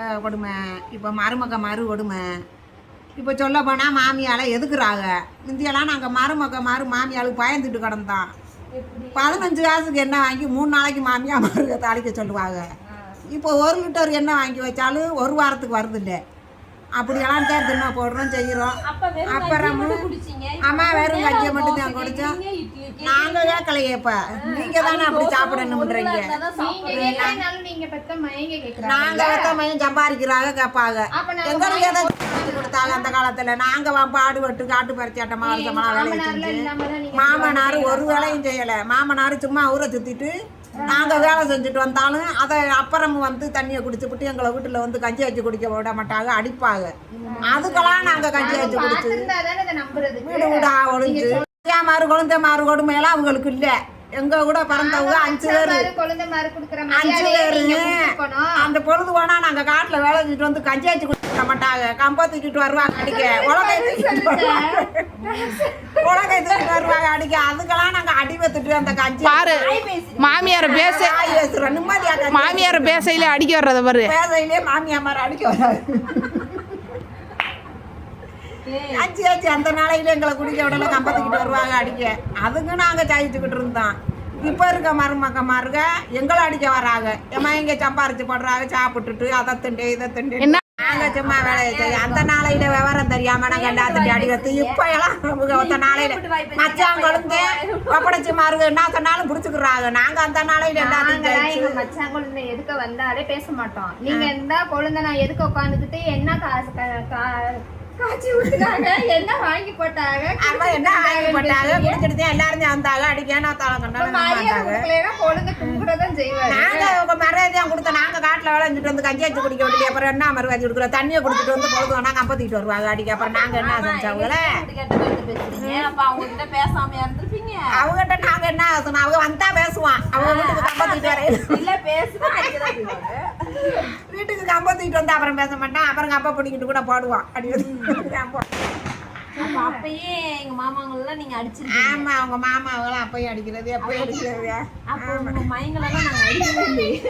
கொடுமை இப்போ மருமக மறு கொடுமை இப்போ சொல்ல போனால் மாமியால எதுக்குறாங்க? முந்தியெல்லாம் நாங்கள் மருமக மறு மாமியாளுக்கு பயந்துட்டு கிடந்தோம். பதினஞ்சு காசுக்கு எண்ணெய் வாங்கி மூணு நாளைக்கு மாமியா மருக தாளிக்க சொல்லுவாங்க. இப்போ ஒரு லிட்டர் எண்ணெய் வாங்கி வச்சாலும் ஒரு வாரத்துக்கு வருதில்ல. அப்படியெல்லாம் தான் தின்ன போடுறோம் செய்கிறோம் அப்புறம் ஆமா வெறும் வேற கஞ்சியை மட்டும் தான் கேக்குறீங்க. நாங்கள் கேட்கலையே இப்போ. நீங்கள் தானே அப்படி சாப்பிடணுன்றீங்க பொருளா இருந்தாதான் நீங்க சாப்பிடுறீங்க. கேட்கறதுனால நீங்க பெத்த மயங்க கேக்குறாங்க. நாங்க வைத்த மையம் சம்பாதிக்கிறாங்க கேட்பாங்க. எங்களுக்கு எதை கொடுத்தாங்க அந்த காலத்துல. நாங்க வா- பாடுபட்டு காட்டு பறிச்சாட்டமா வேலையை செஞ்சு. மாமனார் ஒரு வேலையும் செய்யல. மாமனார் சும்மா ஊரை சுத்திட்டு நாங்க வேலை செஞ்சுட்டு வந்தாலும் அதை அப்புறம் வந்து தண்ணியை குடிச்சுப்புட்டு எங்களை வீட்டுல வந்து கஞ்சி வச்சு குடிக்க விட மாட்டாங்க அடிப்பாங்க. அதுக்கெல்லாம் நாங்க கஞ்சி வச்சு குடிச்சு வீடு வீடா ஒளிஞ்சு மாறு குழந்தை மாறு கொடுமையெல்லாம் அவங்களுக்கு இல்ல. எங்க கூட பிறந்தவங்க அஞ்சு பேர். அஞ்சு பேரு. அந்த பொழுது போனா நாங்க காட்டுல வேலை செஞ்சுட்டு வந்து கஞ்சி வச்சு குடிக்க மாட்டாங்க. கம்ப தூக்கிட்டு வருவாங்க அடிக்க. உலகை உலகை தூக்கிட்டு வருவாங்க அடிக்க அதுக்கெல்லாம் நாங்க அடி வத்துட்டு அந்த கஞ்சி. பாரு மாமியார் பேச பேசுறோம் நிம்மதியா கஞ்சி மாமியார் பேசையில அடிக்க வர்றத பாரு. பேசையிலே மாமியா மாதிரி அடிக்க ஏய், அஞ்சு ஆச்சு அந்த நாளையில எங்களை குடிக்க விடல கம்பத்துக்கிட்டு வருவாங்க அடிக்க. அதுக்கு நாங்க சாயிச்சுக்கிட்டு இருந்தோம். இப்ப இருக்க மருமக்க மாருக எங்களை அடிக்க வராங்க. ஏமா இங்க சம்பாரிச்சு போடுறாங்க சாப்பிட்டுட்டு அதை திண்டு இதை திண்டு? நாங்க சும்மா வேலையை செய்ய அந்த நாளையில விவரம் தெரியாம நாங்க எல்லாத்துட்டையும் அடிக்கிறது இப்ப எல்லாம் ஒத்த நாளையில மச்சான் குழந்தை ஒப்படைச்சு மாருக என்ன சொன்னாலும் பிடிச்சுக்கிறாங்க. நாங்க அந்த நாளையில எல்லாத்தையும் மச்சான் குழந்தை எதுக்க வந்தாலே பேச மாட்டோம். நீங்க இருந்தா குழந்தை நான் எதுக்க உட்காந்துக்கிட்டு என்ன காசு காய்ச்சி ஊத்துனாங்க? என்ன வாங்கி போட்டாங்க? என்ன ஆகி போட்டாங்க? குடிச்சிட்டு எல்லாரும் வந்தாங்க அடிக்க நான் தலை கொடுக்கலைன்னா குழந்தை கும்பிடதான் செய்வாரு. நாங்க உங்க மரியாதையா கொடுத்த நாங்க காட்டுல விளைஞ்சிட்டு வந்து கஞ்சி வச்சு குடிக்க விட்டு அப்புறம் என்ன மறுவாதி கொடுக்குறோம்? தண்ணியை குடிச்சிட்டு வந்து பொழுது நாங்க கம்பத்திட்டு வருவாங்க அடிக்க அப்புறம் நாங்க என்ன செஞ்சவங்கள இப்படி கெட்ட வார்த்தை பேசுறீங்க. அப்ப அவங்க கிட்ட பேசாமையா இருந்திருப்பீங்க. அவங்ககிட்ட நாங்க என்ன சொன்னோம் அவங்க வந்தா பேசுவான். அவங்க வீட்டுக்கு கம்பத்திட்டு வரையில இல்ல செய்வாங்க. வீட்டுக்கு கம்பத்திட்டு வந்து அப்புறம் பேச மாட்டான். அப்புறம் கம்ப பிடிக்கிட்டு கூட போடுவான். அடி அப்ப. அப்பயே எங்க மாமாங்களெல்லாம் நீங்க அடிச்சிருக்கீங்க. ஆமா அவங்க மாமா அவங்களாம் அப்பயும் அடிக்கிறது எப்பயும் அடிக்கிறது. அப்ப உங்க மயங்களெல்லாம் நாங்க.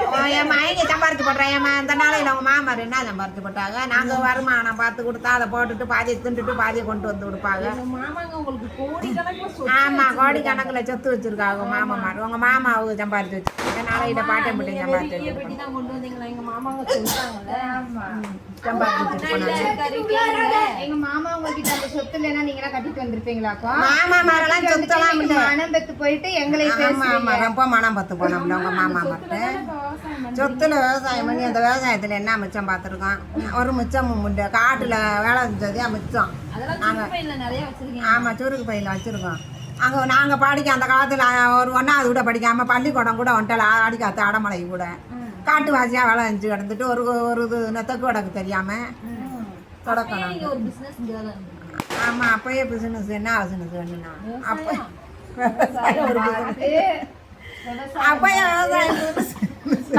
ஓ, என் மயங்க சம்பாரிச்சு போடுறேன் என் இந்த நாளையில அவங்க மாமார் என்ன சம்பாரிச்சு போட்டாங்க. நாங்க வருமானம் பார்த்து கொடுத்தா அதை போட்டுட்டு பாதியை தின்னுட்டு பாதியை கொண்டு வந்து கொடுப்பாங்க. எங்க மாமாங்க உங்களுக்கு கோடிக்கணக்குல சொத்து ஆமா கோடி கணக்குல சொத்து வச்சிருக்காங்க மாமா மாரு உங்க மாமா அவங்க சம்பாரிச்சு வச்சிருக்காங்க நாளையில பாட்டம் பிள்ளை நீங்க சம்பாரிச்சு பெட்டி தான் கொண்டு வந்தீங்களா? எங்க மாமாங்க சொல்லிட்டாங்கல்ல சம்பாரிச்சு எங்க மாமா உங்ககிட்ட சொத்து இல்லைன்னா நீங்க எல்லாம் கட்டிட்டு வந்திருப்பீங்களாக்கா மாமா மாரெல்லாம் சொத்தெல்லாம் இல்ல. மனம் பெத்து போயிட்டு எங்களை ஆமா ஆமா ரொம்ப மனம் பத்து போனோம்ல உங்க மாமா மட்டும். சொத்துல விவசாயம் பண்ணி அந்த விவசாயத்துல என்ன மிச்சம் பார்த்துருக்கோம்? ஒரு மிச்சம் உண்டு. காட்டுல வேலை செஞ்சதே மிச்சம். வச்சிருக்கீங்க. ஆமாம் சுருக்கு பையில் வச்சுருக்கோம். அங்கே நாங்கள் படிக்க அந்த காலத்தில் ஒரு ஒன்றாவது கூட படிக்காமல் பள்ளிக்கூடம் கூட வந்துட்டல ஆடிக்காத்து அடமலை கூட. காட்டுவாசியாக வேலை செஞ்சு கிடந்துட்டு ஒரு ஒரு இது நெத்தக்கு வடக்கு தெரியாமல் தொடக்கணும் ஆமாம் அப்பயே பிசினஸ் என்ன பிசினஸ் வேணும்னா? அப்போ விவசாயம். business.